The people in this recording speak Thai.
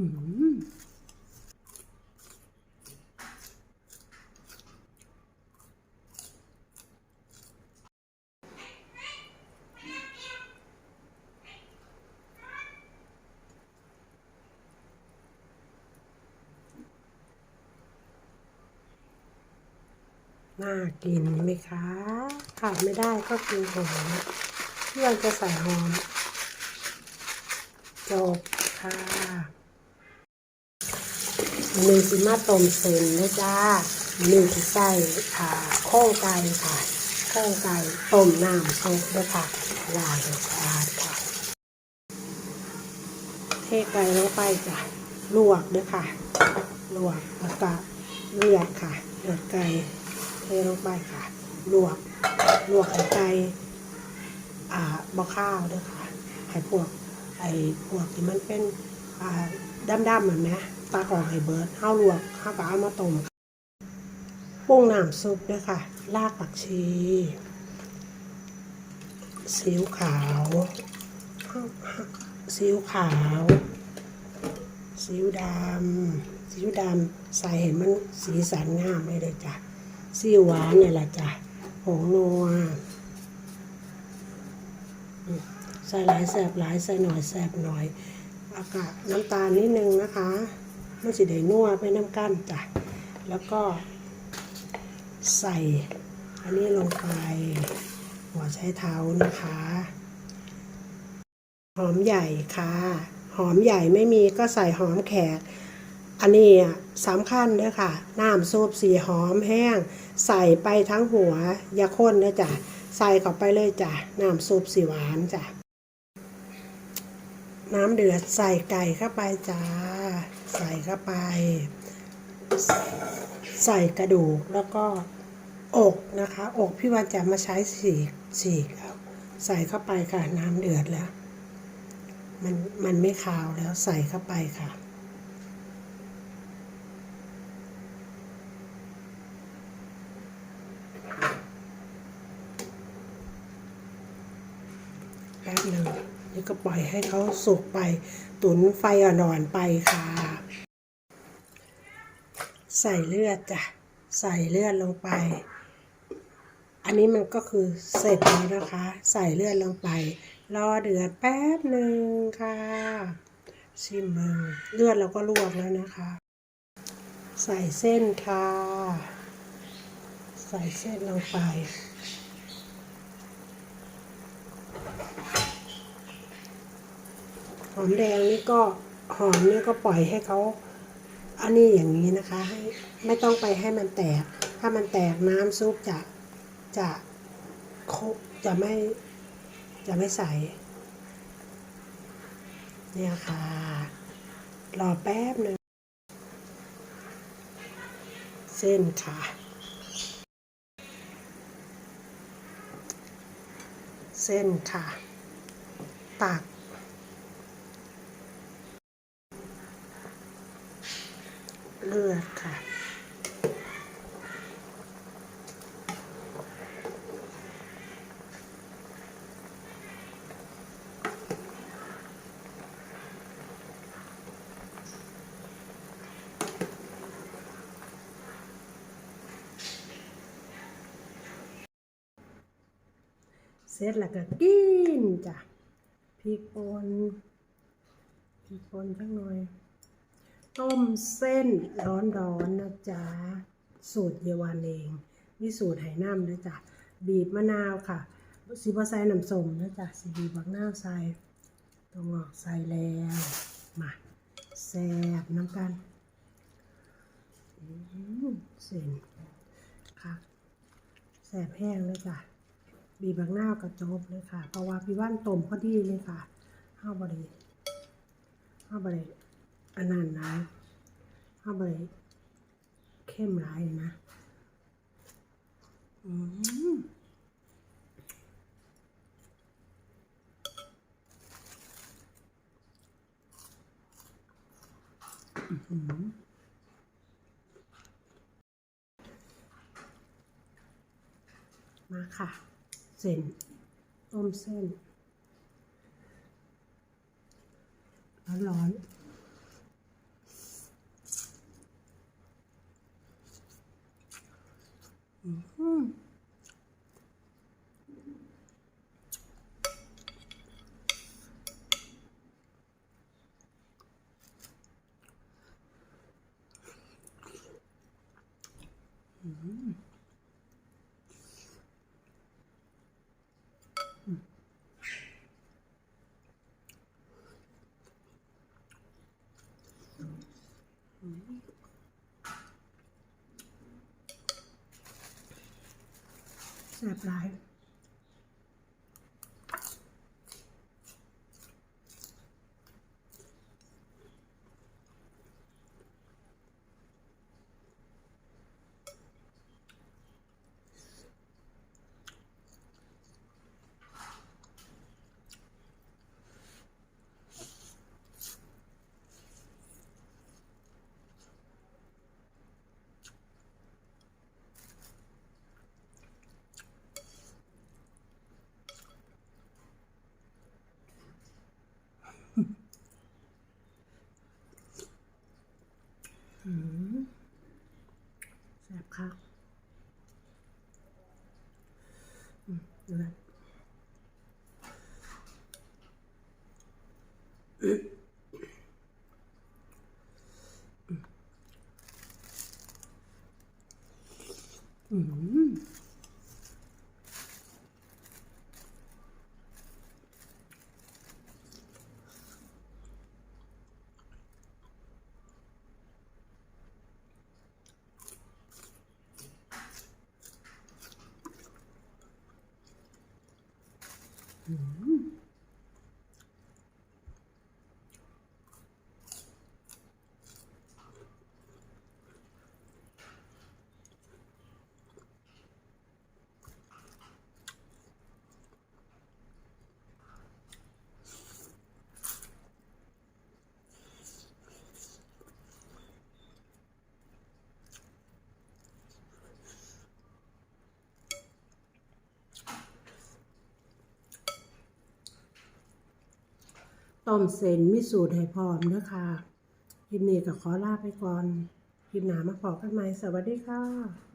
น่ากินไหมคะขาดไม่ได้ก็คือหอมเพื่อนจะใส่หอมจบค่ะ หนึ่งสิมาต้มเส้นนะจ้าหนึ่งที่ใส่อ่าข้องไก่ค่ะข้องไก่ต้มน้ำซุปด้วค่ะลางให้สาดค่ะ เทไก่ลงไปจ้ะลวกด้วยค่ะลวกแล้วก็เลือดค่ะเลือดไก่เทลงไปค่ะ ลวกลวกไก่อ่าบะข้าวด้วยค่ะให้พวกไอ้พวกที่มันเป็นอ่าดำๆเหมือนนะ ตาของไฮเบิร์ดข้าวลวกข้าวก็เอามาต้มปรุงน้ำซุปด้วยค่ะ รากผักชีซีอิ๊วขาวซีอิ๊วขาวซีอิ๊วดำซีอิ๊วดำใส่เห็นมันสีสันงามเลยเลยจ้ะซีอิ๊วหวานเนี่ยแหละจ้ะผงนัวใส่หลายแสบหลายใส่หน่อยแสบหน่อย อากาศน้ำตาลนิดนึงนะคะ มันสิได้นัวไปน้ำก้านจ้ะ แล้วก็ใส่ อันนี้ลงไป หัวใช้เท้านะคะ หอมใหญ่ค่ะ หอมใหญ่ไม่มีก็ใส่หอมแขก อันนี้สำคัญเลยค่ะ น้ำซุปสีหอมแห้ง ใส่ไปทั้งหัวยาข้นนะจ้ะ ใส่เข้าไปเลยจ้ะ น้ำซุปสีหวานจ้ะน้ำเดือดใส่ไก่เข้าไปจ้า ใส่เข้าไป ใส่กระดูกแล้วก็อกนะคะ อกพี่วันจะมาใช้สีสีกเอาใส่เข้าไปค่ะน้ำเดือดแล้ว มันมันไม่คาวแล้วใส่เข้าไปค่ะแป๊บหนึ่งนี่ก็ปล่อยให้เขาสุกไป ตุนไฟอ่อนไปค่ะ ใส่เลือดจ้ะ ใส่เลือดลงไป อันนี้มันก็คือเสร็จแล้วนะคะ ใส่เลือดลงไป รอเดือดแป๊บหนึ่งค่ะ ชิมมือเลือดเราก็ลวกแล้วนะคะ ใส่เส้นค่ะ ใส่เส้นลงไปหอมแดงนี่ก็หอมนี่ก็ปล่อยให้เขา อันนี้อย่างนี้นะคะ ให้ไม่ต้องไปให้มันแตก ถ้ามันแตกน้ำซุปจะจะคกจะไม่จะไม่ใสเนี่ยค่ะ รอแป๊บหนึ่งเส้นค่ะ เส้นค่ะ ตัก เลือดค่ะ เสร็จแล้วก็กินจ้ะพริกป่นพริกป่นจังหน่อย ต้มเส้นร้อนๆนะจ๊ะ สูตรเยาวานเองนี่สูตรไหน้ำนะจ๊ะ บีบมะนาวค่ะสีบอไซน้ำส้มนะจ๊ะสีบีบักหน้าใส่ตรงออกใส่แล้ว มาแซบน้ำกันเส้นค่ะแสบแห้งเลยจ้ะบีบางหน้ากระจบเลยค่ะ เพราะว่าพี่ว่านต้มพอดีเลยค่ะห้าบริห้าบริ อันนั้นร้ายเข้าไปเข้มร้ายนะอืมอืมมาค่ะ เส้น ต้มเส้นร้อนๆ อืม แซ่บหลาย อืมแซ่บค่ะ อืมเ Mm -hmm. ต้มเส้นมิสูตรให้พร้อมเด้อค่ะคลิปนี้ก็ขอลาไปก่อนคลิปหนามาพบกันใหม่สวัสดีค่ะ